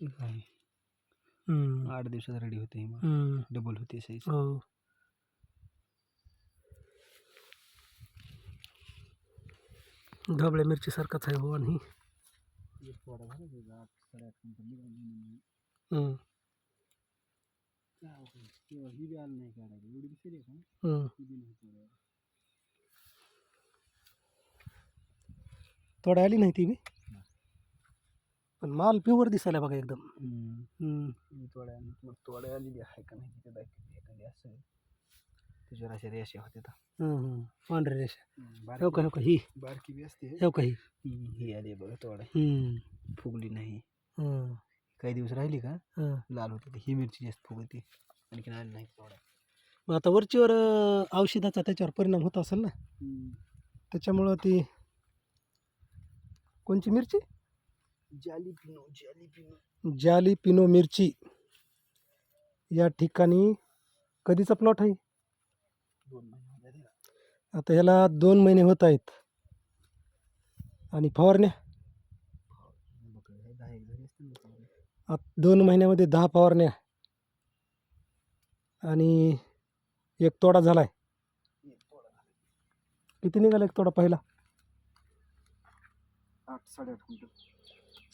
हम्म, आठ दिवसात रेडी होते हम्म, डबल होते साईज हो. ढबळ्या मिरचीसारखाच आहे हो आणि. हम्म, ही बी आलं नाही काढायला. एवढी दिसेल का? हम्म. ही बी नाही काढायला. तोडा आली नाही ती बी? पण माल प्युअर दिसायला बघा एकदम. हम्म. मग आलेली आहे का नाही तिथे दाखवली एखादी असं त्याच्यावर अशा रेषा होत्या तर. हम्म, हम्म. पांढरी रेषा. बारकी- हो का हो का? ही. बारकी बी असते. हो का ही? हम्म, ही आली बघा हम्म, फुगली नाही. हम्म, काही दिवस राहिली का? हम्म. लाल होती ही मिरची जास्त फुगती. आणखीन आली नाही तोडा मग आता वरचीवर अं, औषधाचा त्याच्यावर परिणाम होत असेल ना? त्याच्यामुळं ती कोणची मिरची? जाली पिनो जाली पिनो जाली पिनो मिरची या ठिकाणी कधीचा प्लॉट आहे. आता ह्याला दोन महिने होत आहेत. आणि फवारण्या. आत दोन महिन्यामध्ये दहा फवारण्या. आणि एक तोडा झाला आहे. किती निघाला एक तोडा पहिला? आठ साडेआठ क्विंटल.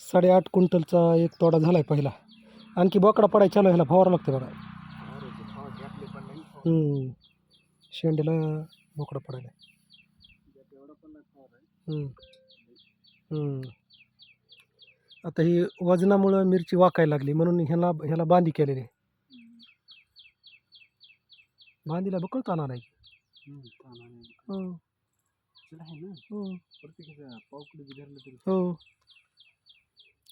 साडेआठ क्विंटलचा एक तोडा झाला आहे पहिला आणखी बोकडा पडायचा चालू ह्याला फवारा लागते बघा. हम्म. शेंड्याला बोकडा पडायला. हम्म. हम्म. आता ही वजनामुळं मिरची वाकायला लागली म्हणून ह्याला ह्याला बांधी केलेली आहे. बांधीला बकळ ताना नाही हो हो प्रत्येकाचा पावकडे बी धरलं तरी हो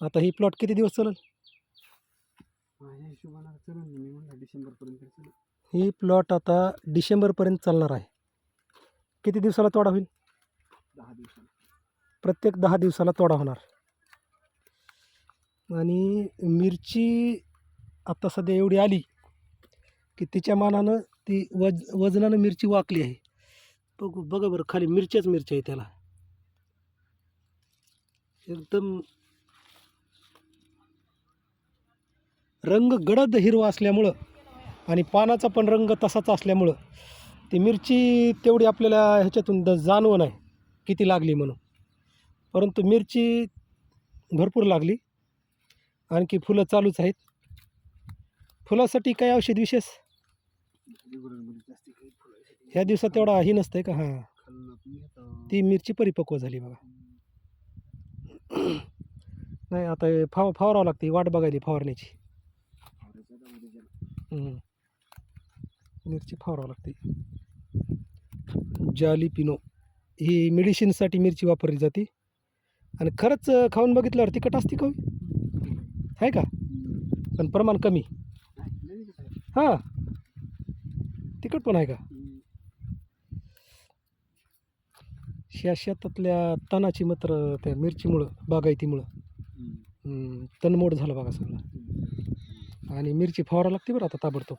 आता ही प्लॉट किती दिवस चालेल? माझ्या हिशोबानं चलन मी म्हणलं डिसेंबरपर्यंत चल ही प्लॉट आता डिसेंबरपर्यंत चालणार आहे. किती दिवसाला तोडा होईल? दहा प्रत्येक दहा दिवसाला तोडा होणार. आणि मिरची आता सध्या एवढी आली की तिच्या मानानं ती वज वजनानं मिरची वाकली आहे. बघू बघा बरं खाली मिरच्याच मिरच्या आहे त्याला. एकदम रंग गडद हिरवा असल्यामुळं आणि पानाचा पण रंग तसाच असल्यामुळं ती मिरची तेवढी आपल्याला ह्याच्यातून द जाणवं नाही किती लागली म्हणून. परंतु मिरची भरपूर लागली. आणखी फुलं चालूच आहेत. फुलासाठी काय औषध विशेष? जास्त ह्या दिवसात तेवढा ही नसतंय का? हां. ती मिरची परिपक्व झाली बघा. नाही आता फाव फवारावं लागते वाट बघायली फवारण्याची फवारायचं आता उद्या गेलं. हम्म. मिरची फवारावं लागते जाली पिनो ही मेडिसिनसाठी मिरची वापरली जाते आणि खरंच खाऊन बघितल्यावर तिखट असते का हो? आहे का हम्म. पण प्रमाण कमी. हां तिखट पण आहे का. ह्या शेतातल्या तणाची मात्र त्या मिरचीमुळं बागायतीमुळं तणमोड झालं बघा सगळं. आणि मिरची फवारा लागते बरं आता ताबडतोब.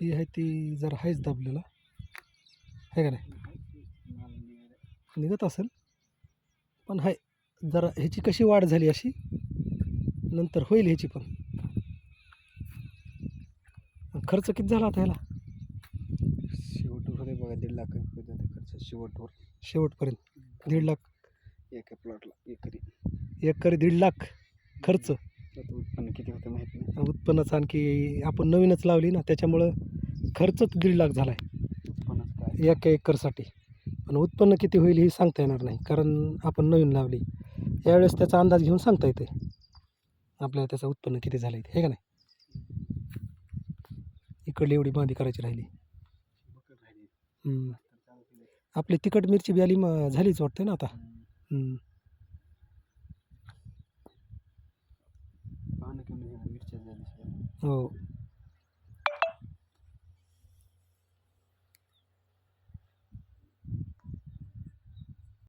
ही आहे ती जरा आहेच दाबलेला. आहे का नाही. निघत असेल. पण आहे जरा ह्याची कशी वाढ झाली अशी नंतर होईल ह्याची पण. खर्च किती झाला आता ह्याला? शेवटवर बघा दीड लाख खर्च शेवटवर. शेवटपर्यंत. दीड लाख. एका प्लॉटला एकरी. एकरी दीड लाख खर्च. उत्पन्न किती होतं माहीत नाही. उत्पन्नाचं आणखी आपण नवीनच लावली ना त्याच्यामुळं खर्चच दीड लाख झाला आहे उत्पन्नाचं काय? एका एकरसाठी. पण उत्पन्न किती होईल हे सांगता येणार नाही कारण आपण नवीन लावली. यावेळेस त्याचा अंदाज घेऊन सांगता येते. आपल्याला त्याचं उत्पन्न किती झालं आहे हे का नाही? इकडली एवढी बांधी करायची राहिली. बकड राहिली. हम्म. तर चालू केलं. आपली तिखट मिरची बी आली मग झालीच वाटते ना आता. हम्म.